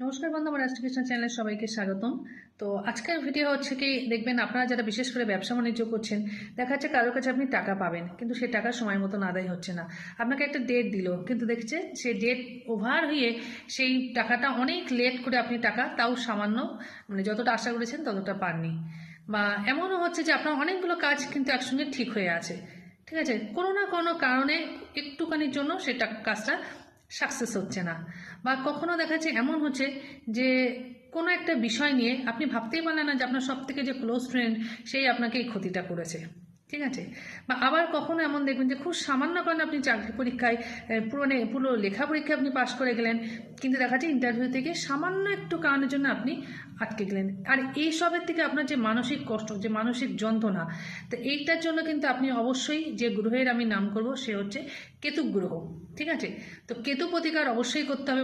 নমস্কার বন্ধু, আমার রাষ্ট্রকৃষ্ণ চ্যানেলে সবাইকে স্বাগতম। তো আজকের ভিডিও হচ্ছে কি, দেখবেন আপনারা যারা বিশেষ করে ব্যবসা বাণিজ্য করছেন, দেখা যাচ্ছে কারোর কাছে আপনি টাকা পাবেন, কিন্তু সেই টাকা সময় মতন আদায় হচ্ছে না। আপনাকে একটা ডেট দিল, কিন্তু দেখছে সেই ডেট ওভার হয়ে সেই টাকাটা অনেক লেট করে আপনি টাকা তাও সামান্য মানে যতটা আশা করেছেন ততটা পাননি। বা এমনও হচ্ছে যে আপনার অনেকগুলো কাজ কিন্তু একসঙ্গে ঠিক হয়ে আছে। ঠিক আছে? কোনো না কোনো কারণে একটুখানির জন্য সেটা কাজটা সাকসেস হচ্ছে না। বা কখনো দেখা যাচ্ছে এমন হচ্ছে যে কোনো একটা বিষয় নিয়ে আপনি ভাবতেই পারলেন না যে আপনার সব থেকে যে ক্লোজ ফ্রেন্ড সেই আপনাকে এই ক্ষতিটা করেছে। ঠিক আছে? বা আবার কখনো এমন দেখবেন যে, খুব সামান্য কারণে আপনি চাকরি পরীক্ষায় পুরো পুরো লেখা পরীক্ষায় আপনি পাশ করে গেলেন, কিন্তু দেখা যাচ্ছে ইন্টারভিউ থেকে সামান্য একটু কারণের জন্য আপনি আটকে গেলেন। আর এই সবের থেকে আপনার যে মানসিক কষ্ট, যে মানসিক যন্ত্রণা, তো এইটার জন্য কিন্তু আপনি অবশ্যই যে গ্রহের আমি নাম করব, সে হচ্ছে কেতু গ্রহ, ঠিক আছে? তো কেতু প্রতিকার অবশ্যই করতে হবে।